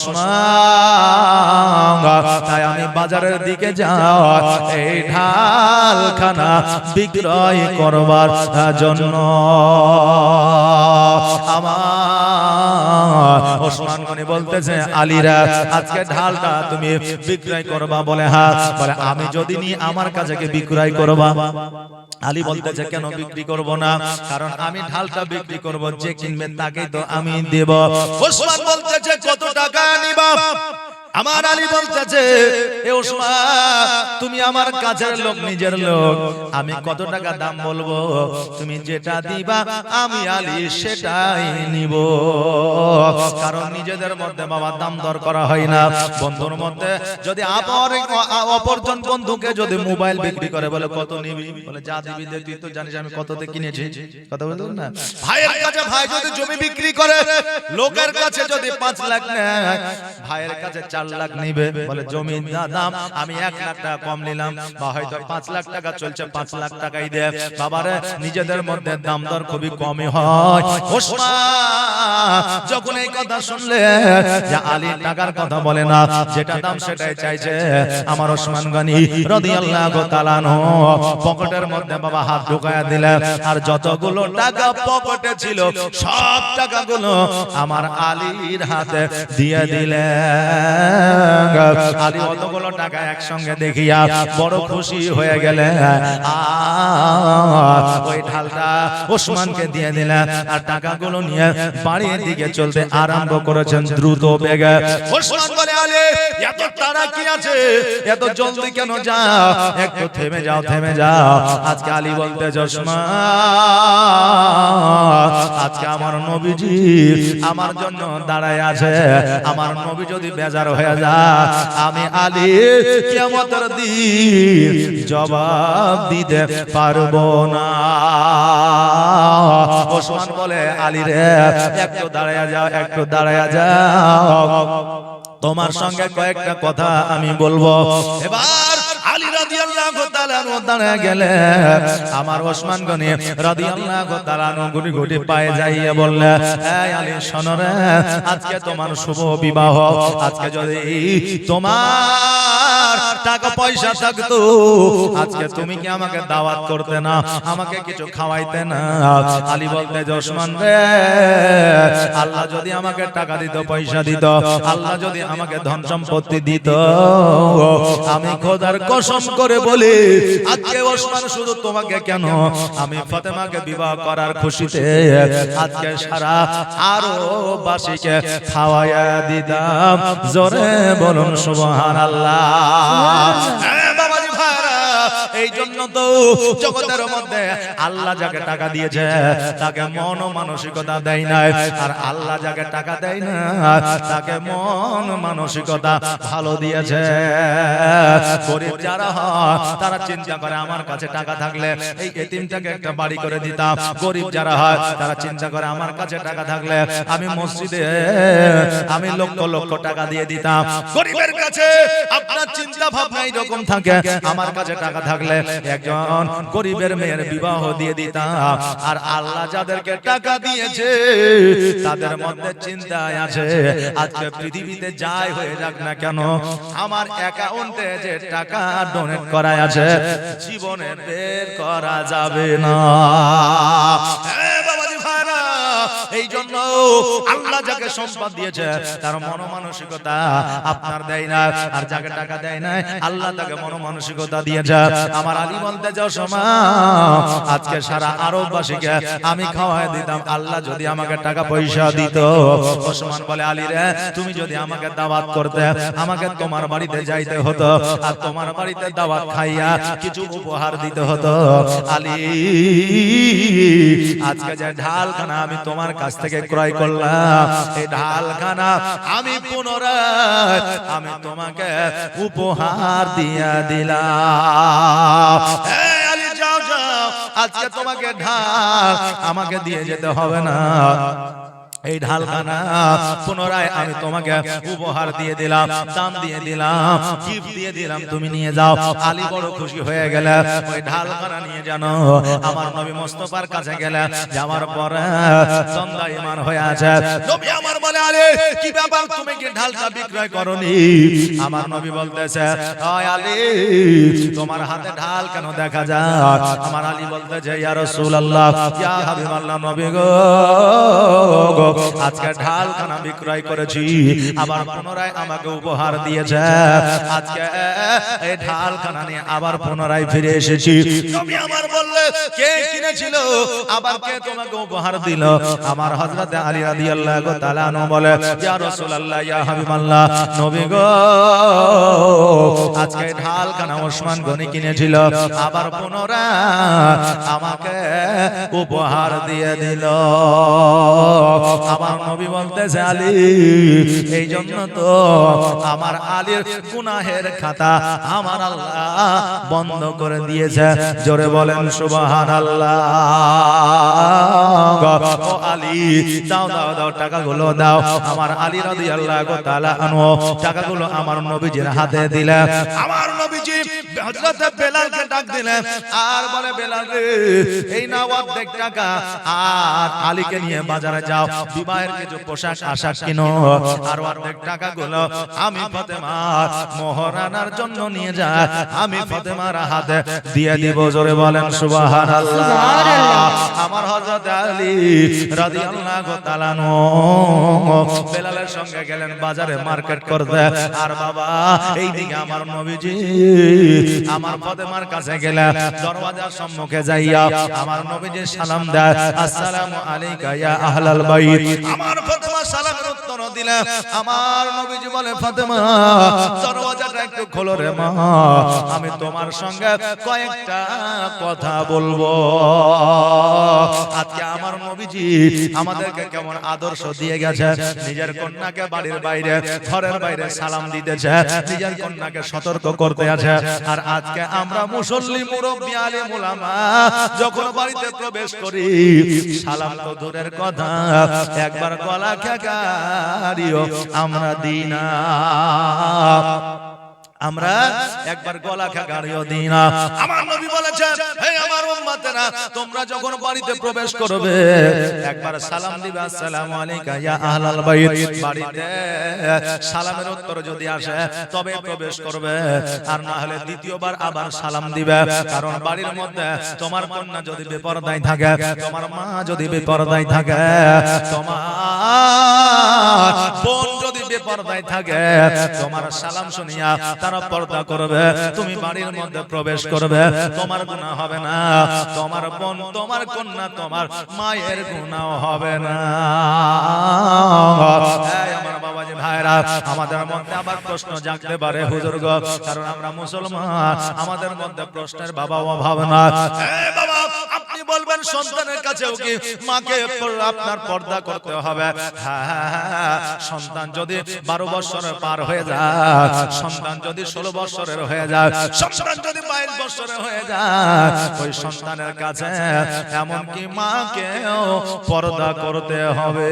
আমি বাজারের দিকে যাও এই ঢালখানা বিক্রয় করবার জন্য। আমার ওসমান গনি বলতেছে আলীরা আজকে ঢালটা তুমি বিক্রয় করবা বলে হ্যাঁ বলে আমি যদি নি আমার কাছে বিক্রয় করবা। আলী বলতেছে কেন বিক্রি করব না? কারণ আমি ঢালটা বিক্রি করব যে কিনবে তাকেই তো আমি দেব। ওসমান বলতেছে কত টাকা নিবা? আমার আলী বলতেছে এ ওসমান তুমি আমার কাছের লোক নিজের লোক। আমি কত টাকা দাম বলব? তুমি যেটা দিবা আমি আলী সেটাই নিব। কারণ নিজেদের মধ্যে বাবা দাম দর করা হয় না। বন্ধুর মধ্যে যদি আপর অপরজন বন্ধুকে যদি মোবাইল বিক্রি করে বলে কত নিবি? বলে যা দিবি দে, তুই তো জানিস আমি কততে কিনেছি। কথা বললেন না? ভাইয়ের কাছে ভাই যদি জমি বিক্রি করে লোকের কাছে যদি পাঁচ লাখ নেয় ভাইয়ের কাছে চার লাখ নিবে। বলে দাম, আমি এক লাখ টাকা কম নিলাম। বা হয়তো পাঁচ লাখ টাকা চলছে, পাঁচ লাখ টাকাই নিজেদের মধ্যে দাম দর খুবই কমই হয়। যখন এই কথা শুনলে, যে আলী টাকার কথা বলে না, যেটা দাম সেটাই চাইছে। আমার ওসমান গনি রাদিয়াল্লাহু তাআলা পকেটের মধ্যে বাবা হাত ঢুকায়া দিলেন আর যতগুলো টাকা পকেটে ছিল, সব টাকাগুলো আমার আলীর হাতে দিয়ে দিলেন আলী অতগুলো টাকা একসঙ্গে দেখিয়া বড় খুশি হয়ে গেলেন আর ওই ঢালটা ওসমানকে দিয়ে দিলেন আর টাকাগুলো নিয়ে বাড়ির দিকে চলতে আরম্ভ করেছেন দ্রুত বেগে। ওসমান বলে আলী এত তাড়া কি আছে? এত জলদি কেন যাও? একটু থেমে যাও থেমে যাও। আজকে আলী বলতে চশমা আজকে আমার নবীজি আমার জন্য দাঁড়ায় আছে। আমার নবী যদি বেজার হয়ে আমি আলী কেমতার দিন জবাব দিতে পারব না। ওসমান বলে, আলী রে, একটু দাঁড়ায় যাও, একটু দাঁড়ায় যাও। তোমার সঙ্গে কয়েকটা কথা আমি বলব। এবার দাঁড়ায় গেলে, আমার ওসমান গনি রাদিয়াল্লাহু আনহু গুটি পায়ে যাইয়ে বললে আজকে তোমার শুভ বিবাহ। আজকে যদি তোমার টাকা পয়সা থাকতো। আজকে তুমি কি আমাকে দাওয়াত করতে না? আমাকে কিছু খাওয়াইতে না? আলী বলতে যে ওসমান রে আল্লাহ যদি আমাকে টাকা দিত পয়সা দিত আল্লাহ যদি আমাকে ধন সম্পত্তি দিত আমি খোদার কসম করে বলি আজকে ওসমান শুধু তোমাকে কেন? আমি ফাতেমাকে বিবাহ করার খুশিতে আজকে সারা আরও বাসীকে খাওয়াইয়া দিতাম। জোরে বলুন সুবহানাল্লাহ। যাকে টাকা হয়, তারা চিন্তা করে, আমার কাছে টাকা থাকলে এই এতিমটাকে একটা বাড়ি করে দিতাম। গরিব যারা হয়, তারা চিন্তা করে, আমার কাছে টাকা থাকলে আমি মসজিদে, আমি লক্ষ লক্ষ টাকা দিয়ে দিতাম। গরিবের কাছে আপনার চিন্তা ভাবনা এরকম থাকে। আমার কাছে টাকা থাকলে একজন গরিবের মেয়ের বিবাহ দিয়ে দিতাম। আর আল্লাহ যাদেরকে টাকা দিয়েছে তাদের মধ্যে চিন্তায় আছে আজকে পৃথিবীতে যাই হয়ে যাক না কেন আমার অ্যাকাউন্টে যে টাকা ডোনেট করা আছে জীবনে বের করা যাবে না। এই জন্য আল্লাহ যাকে সম্পদ দিয়েছে, তার মনোমানসিকতা আপনার দেয় না আর যাকে টাকা দেয় না আল্লাহ তাকে মনোমানসিকতা দিয়েছে। আমার আলী বলতে যাও সমা, আজকে সারা আরববাসীকে আমি খাওয়াই দিতাম, আল্লাহ যদি আমাকে টাকা পয়সা দিত। ওসমান বলে, আলী রে, তুমি যদি আমাকে দাওয়াত করতে, আমাকে তোমার বাড়িতে যাইতে হতো, আর তোমার বাড়িতে দাওয়াত খাইয়া কিছু উপহার দিতে হতো। আলী, আজকে যে ঢালখানা আমি তোমার কাছ থেকে ক্রয় করলাম। এই ঢালখানা আমি পুনরায় আমি তোমাকে উপহার দিয়া দিলাম। আজকে তোমাকে ঢাল আমাকে দিয়ে যেতে হবে না। এই ঢালখানা পুনরায় আমি তোমাকে উপহার দিয়ে দিলাম দাম দিয়ে দিলাম গিফট দিয়ে দিলাম, তুমি নিয়ে যাও। আলী বড় খুশি হয়ে গেলে, ওই ঢালখানা নিয়ে জানো আমার নবী মোস্তফার কাছে গেলে যাওয়ার পরে সন্ধ্যা ইমান হয়ে আছে। নবী আমার বলে আরে কি ব্যাপার? তুমি কি ঢালটা বিক্রয় করনি? আমার নবী বলতেছে, হয় আলী, তোমার হাতে ঢাল কেন দেখা যায়? আমার আলী বলতেছে, ইয়া রাসূলুল্লাহ, ইয়া হাবিবাল্লাহ নবী গো আজকে ঢাল খানা বিক্রয় করেছি, আবার পুনরায় আমাকে উপহার দিয়েছে। আজকে এই ঢাল খানা নিয়ে আবার পুনরায় ফিরে এসেছি। নবী আমার বললে, কে কিনেছিল? আবার কে তোমাকে উপহার দিল? আমার হযরত আলী রাদিয়াল্লাহু তাআলা আনহু বলে, ইয়া রাসূলুল্লাহ, ইয়া হাবিবাল্লাহ, নবী গো, আজকে ঢাল খানা ওসমান গনি কিনেছিল, আবার পুনরায় আমাকে উপহার দিয়ে দিল। আমার নবী বলতেছে আলী এই জন্য তো আমার আলীর গুনাহের খাতা আমার আল্লাহ বন্ধ করে দিয়েছে। জোরে বলেন সুবাহান ও আলী, দাও দাও দাও, টাকাগুলো দাও। আমার আলী রাদি আল্লাহ তালা আনো টাকাগুলো আমার নবীজির হাতে দিলে। আমার নবীজি হযরত বেলালকে ডাক দিলেন, আর বলে, বেলাল এই নাও অর্ধেক টাকা, আর আলীকে নিয়ে বাজারে যাও। বিবাহের কিছু পোশাক আশাক কিনো আর অর্ধেক টাকাগুলো আমি ফাতেমার মোহরানার জন্য নিয়ে যায় আমি ফাতেমার হাতে দিয়ে দিব জোরে বলেন সুবহানাল্লাহ। আমার হযরত আলী রাদিয়াল্লাহু তাআলা বেলালের সঙ্গে গেলেন বাজারে মার্কেট করতে আর বাবা এইদিকে আমার নবীজি আমার ফাতেমার কাছে গেলে দরওয়াজার সম্মুখে যাইয়া আমার নবীজি সালাম দেয় আসসালামু আলাইকা ইয়া আহলাল বাইত। আমার ফাতেমা সালামের উত্তর দিলেন আমার নবীজি বলে ফাতেমা দরওয়াজাটা একটু খোলো রে মা। আমি তোমার সঙ্গে কয়েকটা কথা বলব। নবীজি আমাদেরকে কেমন আদর্শ দিয়ে গেছে নিজের কন্যাকে বাড়ির বাইরে ঘরের বাইরে সালাম দিতেছে নিজের কন্যাকে সতর্ক করতে আছে। আর আজকে আমরা মুসল্লি মুরব্বী আলী মুলামা যখন বাড়িতে প্রবেশ করি সালাম তো দূরের কথা। একবার গলা খেকারিও আমরা দিই না আমরা একবার গলা খাগাড়িও দিই না আমার নবী বলেছেন উম্মতেরা তোমরা যখন বাড়িতে প্রবেশ করবে, একবার সালাম দিবে, আসসালামু আলাইকা ইয়া আহলাল বাইত। বাড়িতে সালামের উত্তর যদি আসে, তবে প্রবেশ করবে, আর না হলে দ্বিতীয়বার আবার সালাম দিবে। কারণ বাড়ির মধ্যে তোমার কন্যা যদি বেপরদায় থাকে, তোমার মা যদি বেপরদায় থাকে, তোমার বোন বেপরদায় থাকে তোমার সালাম শুনিয়া তারা পর্দা করবে তুমি বাড়ির মধ্যে প্রবেশ করবে তোমার গুণা হবে না তোমার বোন তোমার কন্যা তোমার মায়ের গুণাও হবে না। আমার ভাইরা আমাদের মধ্যে আবার প্রশ্ন জাগতে পারে হুজুর কারণ আমরা মুসলমান আমাদের মধ্যে প্রশ্নের বাবা অভাব না আপনি বলবেন সন্তানের কাছেও কি মাকে আপনার পর্দা করতে হবে? হ্যাঁ, সন্তান যদি বারো বছরের পার হয়ে যায় সন্তান যদি ষোলো বছরের হয়ে যায় সন্তান যদি বাইশ বছরের হয়ে যায় ওই সন্তানের কাছে এমনকি মাকেও পর্দা করতে হবে?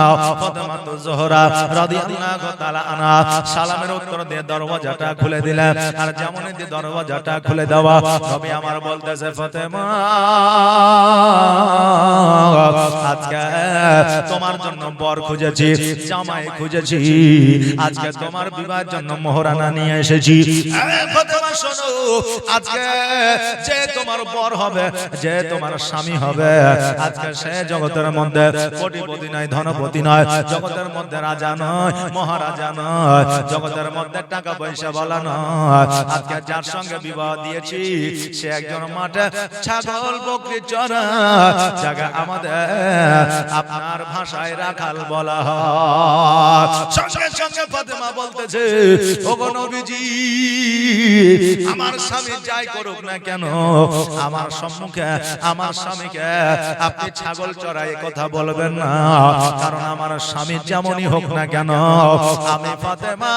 out. তো রাদিয়াল্লাহু তাআলা আনহা সালামের উত্তর দিয়ে খুলে দিলেন। আর যেমন খুলে দেওয়া আমার বলতেছে, ফাতেমা, আজকে তোমার জন্য বর খুঁজেছি, জামাই খুঁজেছি। আজকে তোমার বিবাহের জন্য মোহরানা নিয়ে এসেছি। ফাতেমা, শোনো, আজকে যে তোমার বর হবে, যে তোমার স্বামী হবে, আজকে সে জগতের মধ্যে কোটিপতি নয়, ধনপতি নয়, জগতের মধ্যে রাজা নয় মহারাজা নয় জগতের মধ্যে টাকা পয়সা বলা নয় আজকে যার সঙ্গে বিবাহ দিয়েছি সে একজন মাঠে ছাগল বকরি চড়া জায়গা আমাদের আপনার ভাষায় রাখাল বলা হয়। সঙ্গে সঙ্গে ফাতেমা বলতেছে ওগো নবীজি আমার স্বামী যাই করুক না কেন আমার সম্মুখে আমার স্বামীকে আপনি ছাগল চড়াই কথা বলবেন না কারণ আমার স্বামী যেমনই হোক না কেন? আমি ফাতেমা,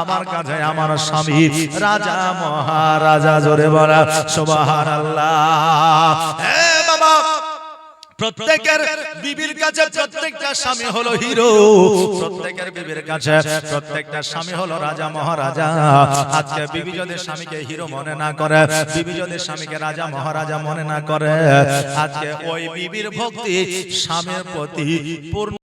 আমার কাছে আমার স্বামী, রাজা, মহারাজা, জোরে বলা, সুবহানাল্লাহ। প্রত্যেকের বিবির কাছে প্রত্যেকটা স্বামী হলো হিরো। প্রত্যেকের বিবির কাছে প্রত্যেকটা স্বামী হলো রাজা, মহারাজা। আজকে বিবি যদি স্বামীকে হিরো মনে না করে, বিবি যদি স্বামীকে রাজা, মহারাজা মনে না করে, আজকে ওই বিবির ভক্তি স্বামীর প্রতি পূর্ণ